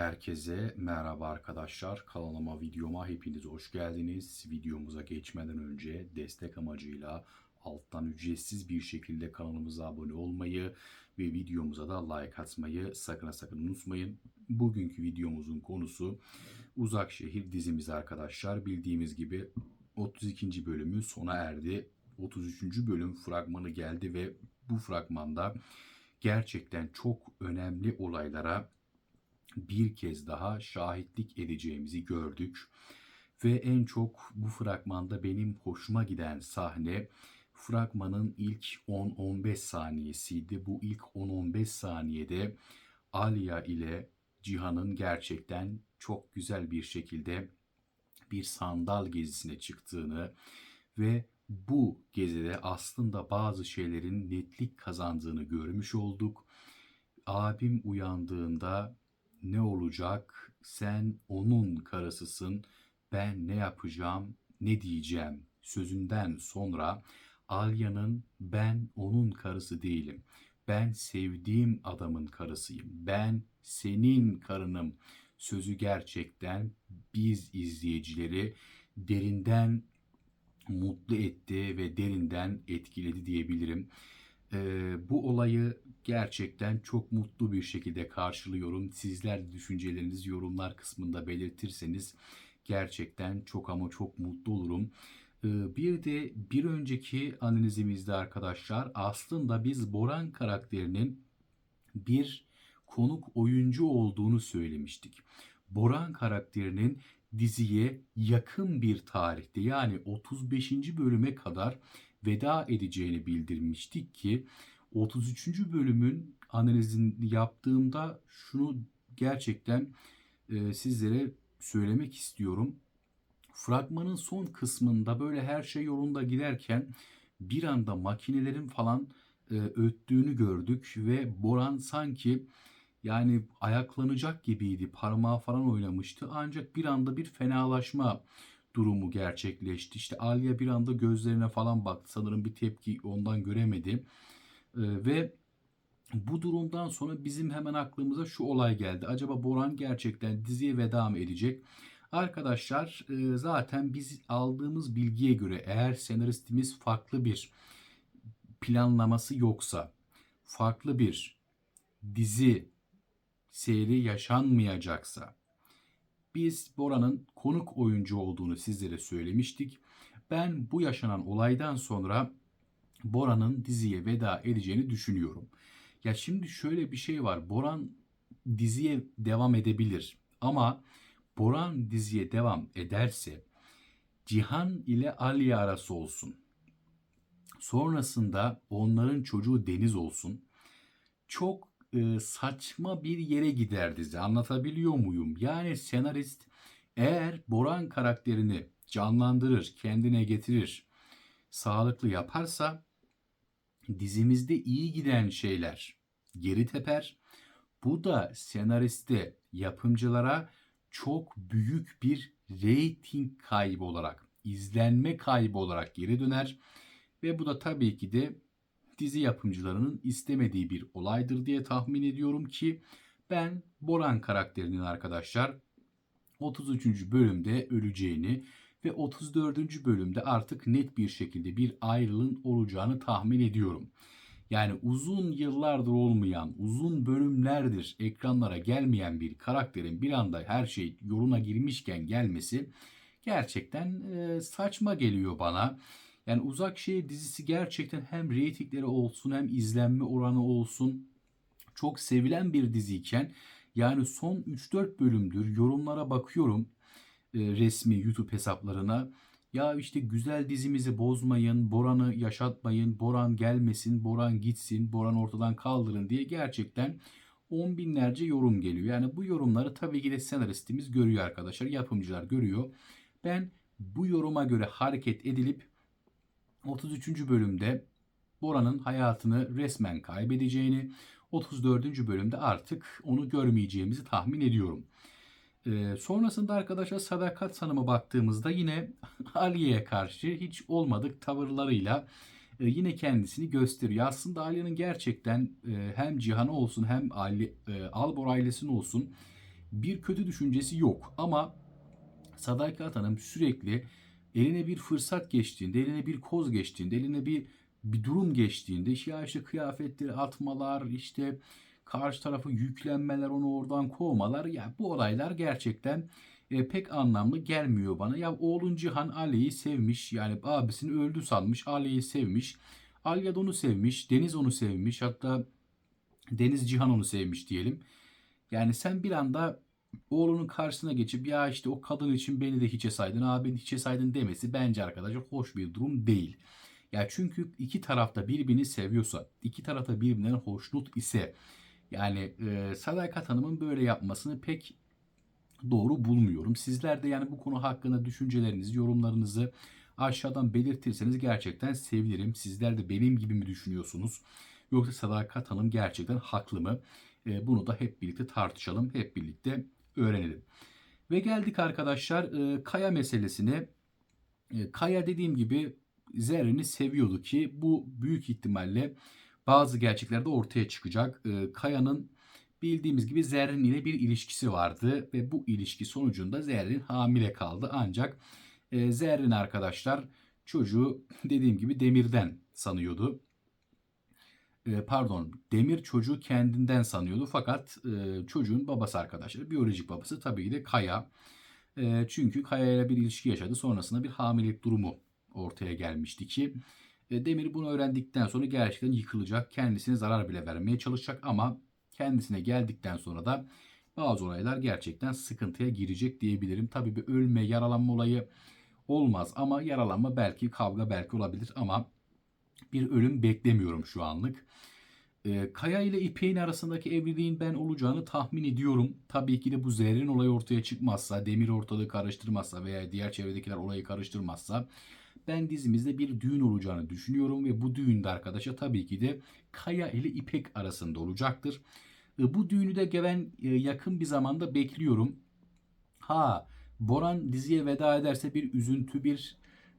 Herkese merhaba arkadaşlar. Kanalıma, videoma hepiniz hoş geldiniz. Videomuza geçmeden önce destek amacıyla alttan ücretsiz bir şekilde kanalımıza abone olmayı ve videomuza da like atmayı sakın sakın unutmayın. Bugünkü videomuzun konusu Uzak Şehir dizimiz arkadaşlar. Bildiğimiz gibi 32. bölümü sona erdi. 33. bölüm fragmanı geldi ve bu fragmanda gerçekten çok önemli olaylara bir kez daha şahitlik edeceğimizi gördük. Ve en çok bu fragmanda benim hoşuma giden sahne fragmanın ilk 10-15 saniyesiydi. Bu ilk 10-15 saniyede Alia ile Cihan'ın gerçekten çok güzel bir şekilde bir sandal gezisine çıktığını ve bu gezide aslında bazı şeylerin netlik kazandığını görmüş olduk. Abim uyandığında ne olacak? Sen onun karısısın. Ben ne yapacağım? Ne diyeceğim? Sözünden sonra Alya'nın ben onun karısı değilim. Ben sevdiğim adamın karısıyım. Ben senin karınım. Sözü gerçekten biz izleyicileri derinden mutlu etti ve derinden etkiledi diyebilirim. Ee, bu olayı gerçekten çok mutlu bir şekilde karşılıyorum. Sizler düşüncelerinizi yorumlar kısmında belirtirseniz gerçekten çok ama çok mutlu olurum. Bir de bir önceki analizimizde arkadaşlar aslında biz Boran karakterinin bir konuk oyuncu olduğunu söylemiştik. Boran karakterinin diziye yakın bir tarihte yani 35. bölüme kadar veda edeceğini bildirmiştik ki 33. bölümün analizini yaptığımda şunu gerçekten e, sizlere söylemek istiyorum. Fragmanın son kısmında böyle her şey yolunda giderken bir anda makinelerin falan e, öttüğünü gördük ve Boran sanki yani ayaklanacak gibiydi. Parmağı falan oynamıştı. Ancak bir anda bir fenalaşma durumu gerçekleşti. İşte Alya bir anda gözlerine falan baktı. Sanırım bir tepki ondan göremedi. Ee, ve bu durumdan sonra bizim hemen aklımıza şu olay geldi. Acaba Boran gerçekten diziye veda mı edecek? Arkadaşlar e, zaten biz aldığımız bilgiye göre eğer senaristimiz farklı bir planlaması yoksa, farklı bir dizi seyri yaşanmayacaksa, biz Bora'nın konuk oyuncu olduğunu sizlere söylemiştik. Ben bu yaşanan olaydan sonra Bora'nın diziye veda edeceğini düşünüyorum. Ya şimdi şöyle bir şey var. Boran diziye devam edebilir ama Boran diziye devam ederse Cihan ile Ali arası olsun. Sonrasında onların çocuğu Deniz olsun. Çok saçma bir yere gider dizi. Anlatabiliyor muyum? Yani senarist eğer Boran karakterini canlandırır, kendine getirir, sağlıklı yaparsa dizimizde iyi giden şeyler geri teper. Bu da senariste, yapımcılara çok büyük bir reyting kaybı olarak, izlenme kaybı olarak geri döner. Ve bu da tabii ki de dizi yapımcılarının istemediği bir olaydır diye tahmin ediyorum ki ben Boran karakterinin arkadaşlar 33. bölümde öleceğini ve 34. bölümde artık net bir şekilde bir ayrılığın olacağını tahmin ediyorum. Yani uzun yıllardır olmayan, uzun bölümlerdir ekranlara gelmeyen bir karakterin bir anda her şey yoluna girmişken gelmesi gerçekten saçma geliyor bana. Yani Uzak Şehir dizisi gerçekten hem reytingleri olsun hem izlenme oranı olsun çok sevilen bir diziyken yani son 3-4 bölümdür yorumlara bakıyorum e, resmi YouTube hesaplarına. Ya işte güzel dizimizi bozmayın, Boran'ı yaşatmayın, Boran gelmesin, Boran gitsin, Boran ortadan kaldırın diye gerçekten on binlerce yorum geliyor. Yani bu yorumları tabii ki de senaristimiz görüyor arkadaşlar, yapımcılar görüyor. Ben bu yoruma göre hareket edilip 33. bölümde Bora'nın hayatını resmen kaybedeceğini, 34. bölümde artık onu görmeyeceğimizi tahmin ediyorum. Ee, sonrasında arkadaşlar Sadakat Hanım'a baktığımızda yine Aliye'ye karşı hiç olmadık tavırlarıyla e, yine kendisini gösteriyor. Aslında Aliye'nin gerçekten e, hem Cihan'ı olsun hem Ali, e, Albor ailesinin olsun bir kötü düşüncesi yok ama Sadakat Hanım sürekli eline bir fırsat geçtiğinde, eline bir koz geçtiğinde, eline bir bir durum geçtiğinde ya işte kıyafetleri atmalar, işte karşı tarafı yüklenmeler, onu oradan kovmalar ya bu olaylar gerçekten e, pek anlamlı gelmiyor bana. Ya oğlun Cihan Ali'yi sevmiş yani abisini öldü sanmış Ali'yi sevmiş. Alya da onu sevmiş, Deniz onu sevmiş hatta Deniz Cihan onu sevmiş diyelim. Yani sen bir anda oğlunun karşısına geçip ya işte o kadın için beni de hiçe saydın, abi hiçe saydın demesi bence arkadaşlar hoş bir durum değil. Ya çünkü iki tarafta birbirini seviyorsa, iki tarafta birbirinden hoşnut ise yani e, Sadakat Hanım'ın böyle yapmasını pek doğru bulmuyorum. Sizler de yani bu konu hakkında düşüncelerinizi, yorumlarınızı aşağıdan belirtirseniz gerçekten sevinirim. Sizler de benim gibi mi düşünüyorsunuz? Yoksa Sadakat Hanım gerçekten haklı mı? E, bunu da hep birlikte tartışalım, hep birlikte öğrenelim. Ve geldik arkadaşlar e, Kaya meselesine. E, Kaya dediğim gibi Zerrin'i seviyordu ki bu büyük ihtimalle bazı gerçeklerde ortaya çıkacak. E, Kaya'nın bildiğimiz gibi Zerrin ile bir ilişkisi vardı ve bu ilişki sonucunda Zerrin hamile kaldı. Ancak e, Zerrin arkadaşlar çocuğu dediğim gibi Demir'den sanıyordu. E, pardon Demir çocuğu kendinden sanıyordu fakat e, çocuğun babası arkadaşlar biyolojik babası tabii ki de Kaya. E, çünkü Kaya ile bir ilişki yaşadı sonrasında bir hamilelik durumu ortaya gelmişti ki Demir bunu öğrendikten sonra gerçekten yıkılacak kendisine zarar bile vermeye çalışacak ama kendisine geldikten sonra da bazı olaylar gerçekten sıkıntıya girecek diyebilirim. Tabii bir ölme, yaralanma olayı olmaz ama yaralanma belki kavga belki olabilir ama bir ölüm beklemiyorum şu anlık. E, Kaya ile İpek'in arasındaki evliliğin ben olacağını tahmin ediyorum. Tabii ki de bu zehrin olayı ortaya çıkmazsa, Demir ortalığı karıştırmazsa veya diğer çevredekiler olayı karıştırmazsa ben dizimizde bir düğün olacağını düşünüyorum ve bu düğünde arkadaşa tabii ki de Kaya ile İpek arasında olacaktır. E, bu düğünü de ben e, yakın bir zamanda bekliyorum. Ha Boran diziye veda ederse bir üzüntü, bir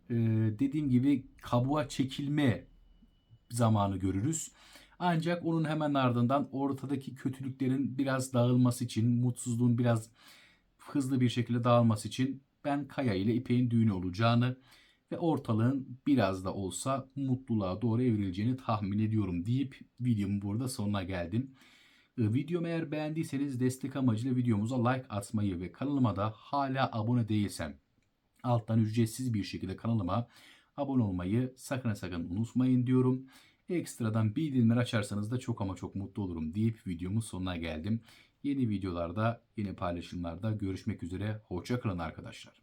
e, dediğim gibi kabuğa çekilme zamanı görürüz. Ancak onun hemen ardından ortadaki kötülüklerin biraz dağılması için, mutsuzluğun biraz hızlı bir şekilde dağılması için ben Kaya ile İpek'in düğünü olacağını ve ortalığın biraz da olsa mutluluğa doğru evrileceğini tahmin ediyorum deyip videomun burada sonuna geldim. Ee, videomu eğer beğendiyseniz destek amacıyla videomuza like atmayı ve kanalıma da hala abone değilsem alttan ücretsiz bir şekilde kanalıma abone olmayı sakın sakın unutmayın diyorum. Ekstradan bildirimler açarsanız da çok ama çok mutlu olurum deyip videomun sonuna geldim. Yeni videolarda, yeni paylaşımlarda görüşmek üzere. Hoşçakalın arkadaşlar.